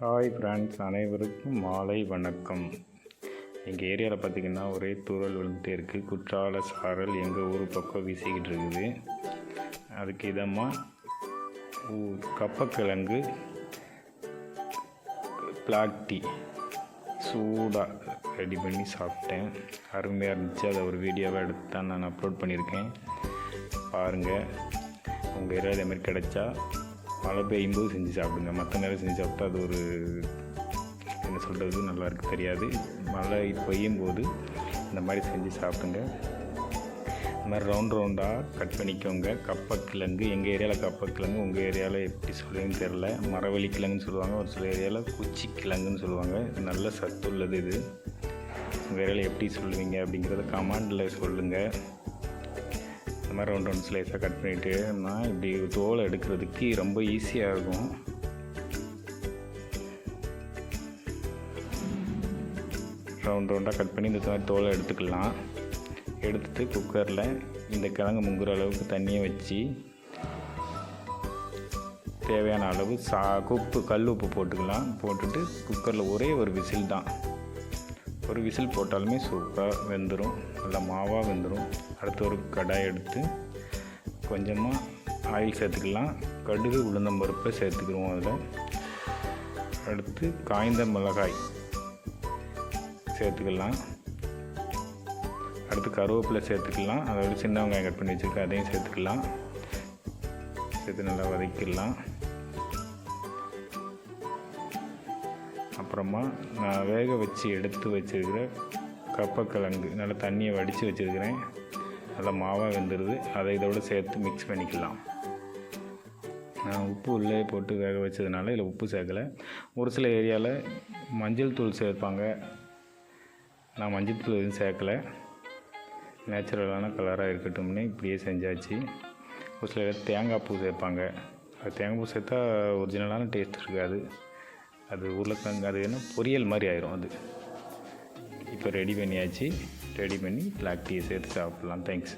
Hi friends அனைவருக்கும் மாலை வணக்கம். எங்கள் ஏரியாவில் பார்த்திங்கன்னா ஒரே தூறல் விழுந்துகிட்டே இருக்குது குற்றால சாரல் எங்கள் ஊர் பக்கம் வீசிக்கிட்டு இருக்குது. அதுக்கு இதமாக ஊ- கப்பக்கிழங்கு பிளாக் டீ சூடாக ரெடி பண்ணி சாப்பிட்டேன். அருமையாக இருந்துச்சு. அதை ஒரு வீடியோவாக எடுத்து தான் நான் அப்லோட் பண்ணியிருக்கேன். பாருங்கள் உங்கள் ஏரியாவில் இதமாதிரி கிடச்சா கிடைச்சா மழை பெய்யும்போது செஞ்சு சாப்பிடுங்க. மற்ற நேரம் செஞ்சு சாப்பிட்டா அது ஒரு என்ன சொல்கிறது நல்லா இருக்கு தெரியாது. மழை பெய்யும் போது இந்த மாதிரி செஞ்சு சாப்பிடுங்க. இந்த மாதிரி ரவுண்ட் ரவுண்டாக கட் பண்ணிக்கோங்க. கப்பக்கிழங்கு எங்கள் ஏரியாவில் கப்பக்கிழங்கு உங்கள் ஏரியாவில் எப்படி சொல்லுவீங்கன்னு தெரில மரவள்ளி கிழங்குன்னு சொல்லுவாங்க. ஒரு சில ஏரியாவில் குச்சி கிழங்குன்னு சொல்லுவாங்க நல்ல சத்து உள்ளது இது. உங்கள் ஏரியாவில் எப்படி சொல்லுவீங்க அப்படிங்கிறத கமாண்டில் சொல்லுங்கள் மாதிரி ரவுண்ட் ரவுண்ட் ஸ்லைஸாக கட் பண்ணிவிட்டு நான் இப்படி தோலை எடுக்கிறதுக்கு ரொம்ப ஈஸியாக இருக்கும். ரவுண்ட் ரவுண்டாக கட் பண்ணி இந்த மாதிரி தோலை எடுத்துக்கலாம். எடுத்துட்டு குக்கரில் இந்த கிழங்கு முங்குற அளவுக்கு தண்ணியை வச்சு தேவையான அளவு சா உப்பு கல் உப்பு போட்டுக்கலாம். போட்டுட்டு குக்கரில் ஒரே ஒரு விசில் தான். ஒரு விசில் போட்டாலுமே சூப்பராக வெந்துடும் நல்லா மாவாக வெந்துடும் அடுத்து ஒரு கடாய் எடுத்து கொஞ்சமாக ஆயில் சேர்த்துக்கலாம். கடுகு உளுந்தம்பருப்பை சேர்த்துக்கிடுவோம் அதில். அடுத்து காய்ந்த மிளகாய் சேர்த்துக்கலாம். அடுத்து கருவேப்பிலை சேர்த்துக்கலாம். அதோட சின்ன வெங்காயம் கட் பண்ணி வச்சுருக்கேன் அதையும் சேர்த்துக்கலாம். சேர்த்து நல்லா வதக்கிடலாம். அப்புறமா நான் வேக வச்சு எடுத்து வச்சுருக்கிற கப்பக்கிழங்கு நல்லா தண்ணியை வடித்து வச்சுருக்கிறேன். நல்லா மாவாக வெந்துடுது அதை இதோட சேர்த்து மிக்ஸ் பண்ணிக்கலாம். நான் உப்பு உள்ளே போட்டு வேக வச்சதுனால இதில் உப்பு சேர்க்கலை. ஒரு சில ஏரியாவில் மஞ்சள் தூள் சேர்ப்பாங்க. நான் மஞ்சள் தூள் எதுவும் சேர்க்கலை. நேச்சுரலான கலராக இருக்கட்டும்னு இப்படியே செஞ்சாச்சு. ஒரு சில தேங்காய் பூ சேர்ப்பாங்க. அது தேங்காய் பூ சேர்த்தா ஒரிஜினலான டேஸ்ட் இருக்காது. அது உருளைக்கிழங்கு அது என்ன பொரியல் மாதிரி ஆயிரும் அது. இப்போ ரெடி பண்ணியாச்சு. ரெடி பண்ணி பிளாக் டீயை சேர்த்து சாப்பிட்லாம். தேங்க்ஸ்